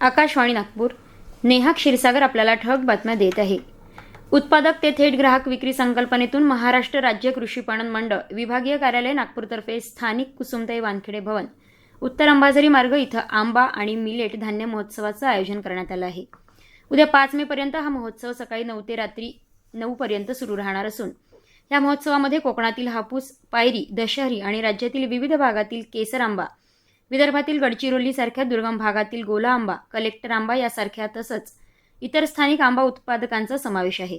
आकाशवाणी नागपूर. नेहा क्षीरसागर आपल्याला ठळक बातम्या देत आहे. उत्पादक ते थेट ग्राहक विक्री संकल्पनेतून महाराष्ट्र राज्य कृषी पणन मंडळ विभागीय कार्यालय नागपूरतर्फे स्थानिक कुसुमताई वानखेडे भवन उत्तर अंबाझरी मार्ग इथं आंबा आणि मिलेट धान्य महोत्सवाचं आयोजन करण्यात आलं आहे. उद्या पाच मे पर्यंत हा महोत्सव सकाळी नऊ ते रात्री नऊ पर्यंत सुरू राहणार असून या महोत्सवामध्ये कोकणातील हापूस पायरी दशहरी आणि राज्यातील विविध भागातील केसर आंबा विदर्भातील गडचिरोलीसारख्या दुर्गम भागातील गोला आंबा कलेक्टर आंबा यासारख्या तसंच इतर स्थानिक आंबा उत्पादकांचा समावेश आहे.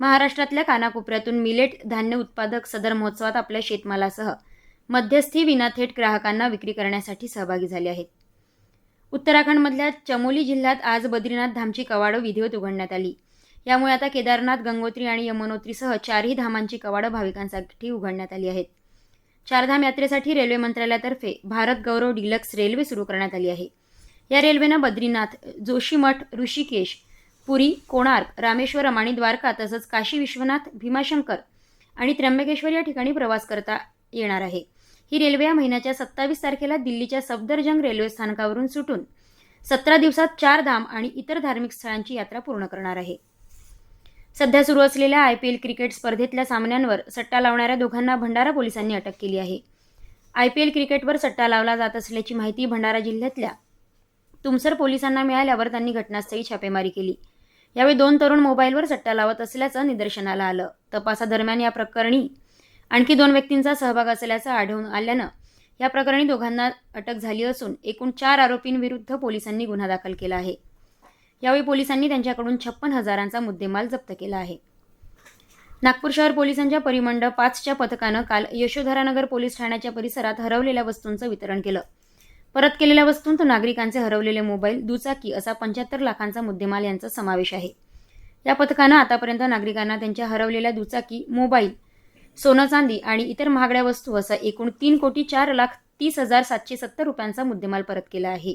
महाराष्ट्रातल्या कानाकोपऱ्यातून मिलेट धान्य उत्पादक सदर महोत्सवात आपल्या शेतमालासह मध्यस्थी विना थेट ग्राहकांना विक्री करण्यासाठी सहभागी झाले आहेत. उत्तराखंडमधल्या चमोली जिल्ह्यात आज बद्रीनाथ धामची कवाडं विधिवत उघडण्यात आली. यामुळे आता केदारनाथ गंगोत्री आणि यमुनोत्रीसह चारही धामांची कवाडं भाविकांसाठी उघडण्यात आली आहेत. चारधाम यात्रेसाठी रेल्वे मंत्रालयातर्फे भारत गौरव डिलक्स रेल्वे सुरू करण्यात आली आहे. या रेल्वेनं बद्रीनाथ जोशीमठ ऋषिकेश पुरी कोणार्क रामेश्वरम आणि द्वारका तसंच काशी विश्वनाथ भीमाशंकर आणि त्र्यंबकेश्वर या ठिकाणी प्रवास करता येणार आहे. ही रेल्वे या महिन्याच्या सत्तावीस तारखेला दिल्लीच्या सफदरजंग रेल्वे स्थानकावरून सुटून सतरा दिवसात चार धाम आणि इतर धार्मिक स्थळांची यात्रा पूर्ण करणार आहे. सध्या सुरू असलेल्या आय पी एल क्रिकेट स्पर्धेतल्या सामन्यांवर सट्टा लावणाऱ्या दोघांना भंडारा पोलिसांनी अटक केली आहे. आय पी एल क्रिकेटवर सट्टा लावला जात असल्याची माहिती भंडारा जिल्ह्यातल्या तुमसर पोलिसांना मिळाल्यावर त्यांनी घटनास्थळी छापेमारी केली. यावेळी दोन तरुण मोबाईलवर सट्टा लावत असल्याचं निदर्शनाला आलं. तपासादरम्यान या प्रकरणी आणखी दोन व्यक्तींचा सहभाग असल्याचं आढळून आल्यानं या प्रकरणी दोघांना अटक झाली असून एकूण चार आरोपींविरुद्ध पोलिसांनी गुन्हा दाखल केला आहे. यावेळी पोलिसांनी त्यांच्याकडून छप्पन हजारांचा मुद्देमाल जप्त केला आहे. नागपूर शहर पोलिसांच्या परिमंडळ पाचच्या पथकानं काल यशोधरानगर पोलीस ठाण्याच्या परिसरात हरवलेल्या वस्तूंचं वितरण केलं. परत केलेल्या वस्तूंत नागरिकांचे हरवलेले मोबाईल दुचाकी असा पंच्याहत्तर लाखांचा मुद्देमाल यांचा समावेश आहे. या पथकानं आतापर्यंत नागरिकांना त्यांच्या हरवलेल्या दुचाकी मोबाईल सोनं चांदी आणि इतर महागड्या वस्तू असा एकूण तीन कोटी चार लाख तीस हजार सातशे सत्तर रुपयांचा मुद्देमाल परत केला आहे.